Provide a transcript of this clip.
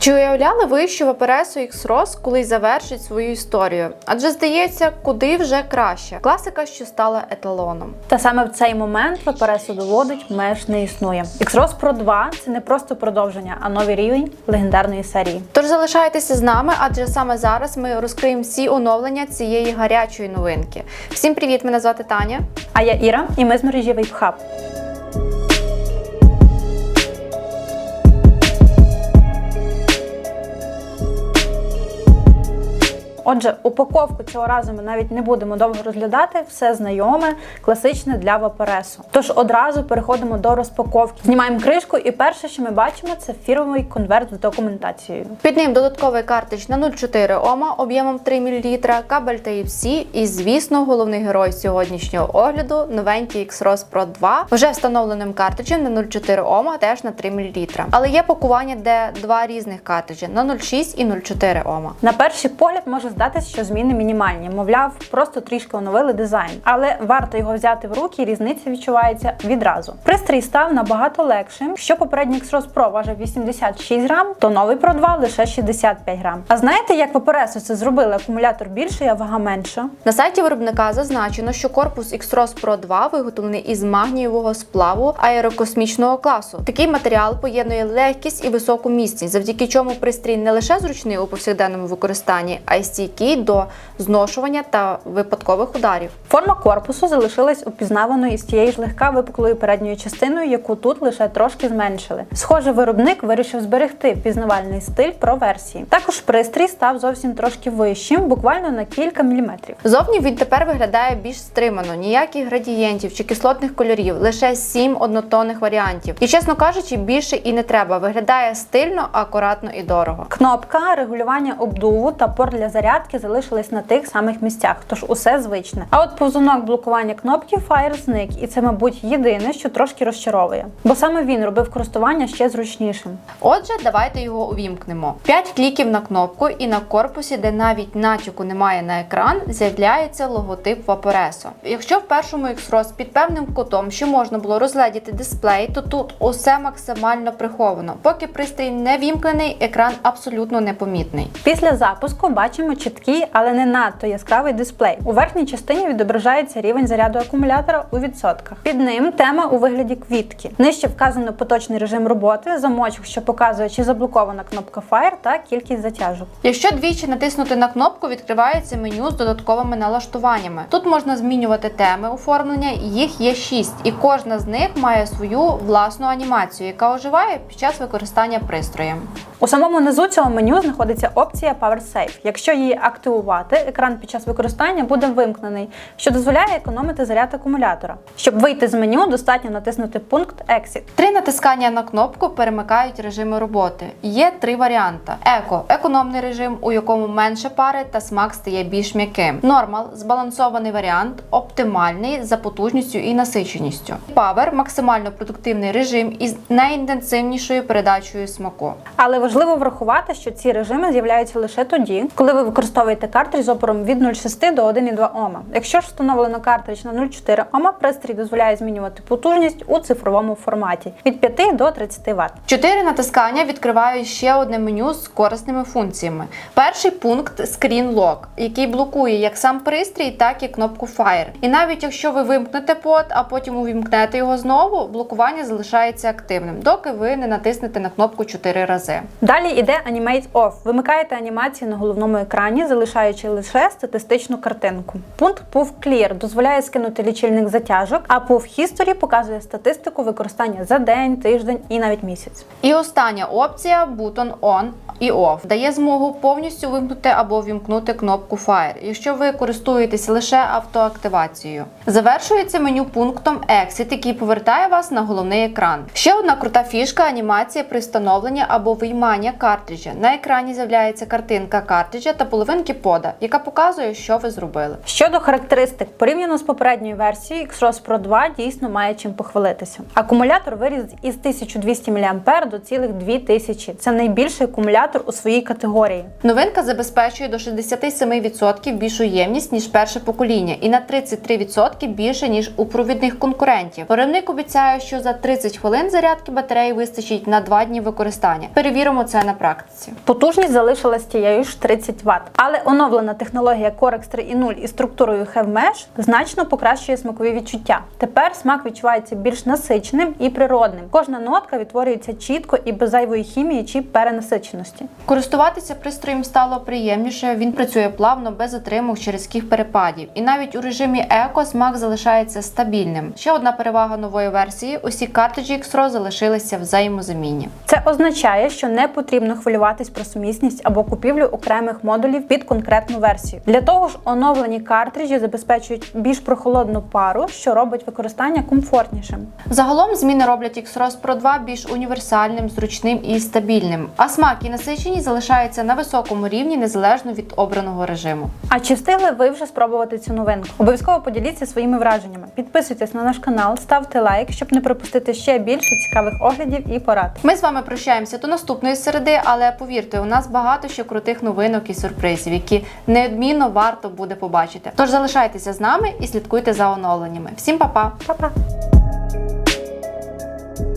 Чи уявляли ви, що ВПРС X-ROS колись завершить свою історію? Адже здається, куди вже краще. Класика, що стала еталоном. Та саме в цей момент ВПРС доводить, меж не існує. X-ROS Pro 2 – це не просто продовження, а новий рівень легендарної серії. Тож залишайтеся з нами, адже саме зараз ми розкриємо всі оновлення цієї гарячої новинки. Всім привіт! Мене звати Таня. А я Іра, і ми з мережі Вейпхаб. Отже, упаковку цього разу ми навіть не будемо довго розглядати, все знайоме, класичне для ВПРСу. Тож одразу переходимо до розпаковки. Знімаємо кришку, і перше, що ми бачимо, це фірмовий конверт з документацією. Під ним додатковий картридж на 0,4 Ома об'ємом 3 мл, кабель Type-C і, звісно, головний герой сьогоднішнього огляду новенький X-ROS Pro 2 вже встановленим картриджем на 0,4 Ома теж на 3 мл. Але є пакування, де два різних картриджі на 0,6 і 0,4 Ома. На перший погляд може здатись, що зміни мінімальні. Мовляв, просто трішки оновили дизайн. Але варто його взяти в руки, і різниця відчувається відразу. Пристрій став набагато легшим. Що попередній X-ROS Pro важив 86 грам, то новий Pro 2 лише 65 грам. А знаєте, як ВПРС це зробили? Акумулятор більший, а вага менша? На сайті виробника зазначено, що корпус X-ROS Pro 2 виготовлений із магнієвого сплаву аерокосмічного класу. Такий матеріал поєднує легкість і високу міцність, завдяки чому пристрій не лише зручний у повсякденному використанні, а й стійкий до зношування та випадкових ударів. Форма корпусу залишилась упізнаваною із тією ж легка випуклою передньою частиною, яку тут лише трошки зменшили. Схоже, виробник вирішив зберегти впізнавальний стиль про версії. Також пристрій став зовсім трошки вищим, буквально на кілька міліметрів. Зовні він тепер виглядає більш стримано, ніяких градієнтів чи кислотних кольорів, лише сім однотонних варіантів. І чесно кажучи, більше і не треба. Виглядає стильно, акуратно і дорого. Кнопка регулювання обдуву та порт для зарядки залишились на тих самих місцях, тож усе звичне. А от повзунок блокування кнопки Fire зник, і це, мабуть, єдине, що трошки розчаровує. Бо саме він робив користування ще зручнішим. Отже, давайте його увімкнемо. 5 кліків на кнопку, і на корпусі, де навіть натяку немає на екран, з'являється логотип Vaporesso. Якщо в першому X-ROS під певним кутом ще можна було розгледіти дисплей, то тут усе максимально приховано. Поки пристрій не вімкнений, екран абсолютно непомітний. Після запуску бачимо чіткий, але не надто яскравий дисплей. У верхній частині відображається рівень заряду акумулятора у відсотках. Під ним тема у вигляді квітки. Нижче вказано поточний режим роботи, замочок, що показує, чи заблокована кнопка Fire та кількість затяжок. Якщо двічі натиснути на кнопку, відкривається меню з додатковими налаштуваннями. Тут можна змінювати теми оформлення, їх є 6, і кожна з них має свою власну анімацію, яка оживає під час використання пристроєм. У самому низу цього меню знаходиться опція Power Save. Якщо її активувати, екран під час використання буде вимкнений, що дозволяє економити заряд акумулятора. Щоб вийти з меню, достатньо натиснути пункт Exit. Три натискання на кнопку перемикають режими роботи. Є три варіанти: еко економний режим, у якому менше пари та смак стає більш м'яким. Нормал збалансований варіант, оптимальний за потужністю і насиченістю. Power максимально продуктивний режим із найінтенсивнішою передачею смаку. Але важливо врахувати, що ці режими з'являються лише тоді, коли ви використовуєте картридж з опором від 0,6 до 1,2 Ома. Якщо ж встановлено картридж на 0,4 Ома, пристрій дозволяє змінювати потужність у цифровому форматі від 5 до 30 Вт. Чотири натискання відкривають ще одне меню з корисними функціями. Перший пункт Screen Lock, який блокує як сам пристрій, так і кнопку Fire. І навіть якщо ви вимкнете под, а потім увімкнете його знову, блокування залишається активним, доки ви не натиснете на кнопку 4 рази. Далі йде Animate Off. Вимикаєте анімації на головному екрані, залишаючи лише статистичну картинку. Пункт Puff Clear дозволяє скинути лічильник затяжок, а Puff History показує статистику використання за день, тиждень і навіть місяць. І остання опція Button On і Off дає змогу повністю вимкнути або вімкнути кнопку Fire, якщо ви користуєтесь лише автоактивацією. Завершується меню пунктом Exit, який повертає вас на головний екран. Ще одна крута фішка анімація при встановленні або виймання картриджа. На екрані з'являється картинка картриджа та половинки пода, яка показує, що ви зробили. Щодо характеристик, порівняно з попередньою версією, Xros Pro 2 дійсно має чим похвалитися. Акумулятор виріс із 1200 мА до цілих 2000. Це найбільший акумулятор у своїй категорії. Новинка забезпечує до 67% більшу ємність ніж перше покоління, і на 33% більше ніж у провідних конкурентів. Виробник обіцяє, що за 30 хвилин зарядки батареї вистачить на 2 дні використання. Перевіримо це на практиці. Потужність залишилась тією ж 30 Вт. Але оновлена технологія Corex 3.0 із структурою Have значно покращує смакові відчуття. Тепер смак відчувається більш насиченим і природним. Кожна нотка відтворюється чітко і без зайвої хімії чи перенасиченості. Користуватися пристроєм стало приємніше. Він працює плавно, без затримок чи різких перепадів. І навіть у режимі еко смак залишається стабільним. Ще одна перевага нової версії: усі картриджі Xro залишилися взаємозамінні. Це означає, що не потрібно хвилюватись про сумісність або купівлю окремих модулів під конкретну версію. Для того ж, оновлені картриджі забезпечують більш прохолодну пару, що робить використання комфортнішим. Загалом зміни роблять Xros Pro 2 більш універсальним, зручним і стабільним. А смак і насиченість залишаються на високому рівні незалежно від обраного режиму. А чи встигли ви вже спробувати цю новинку? Обов'язково поділіться своїми враженнями. Підписуйтесь на наш канал, ставте лайк, щоб не пропустити ще більше цікавих оглядів і порад. Ми з вами прощаємося до наступної середи, але повірте, у нас багато ще крутих новинок і сюрпризів, які неодмінно варто буде побачити. Тож залишайтеся з нами і слідкуйте за оновленнями. Всім па-па! Па-па!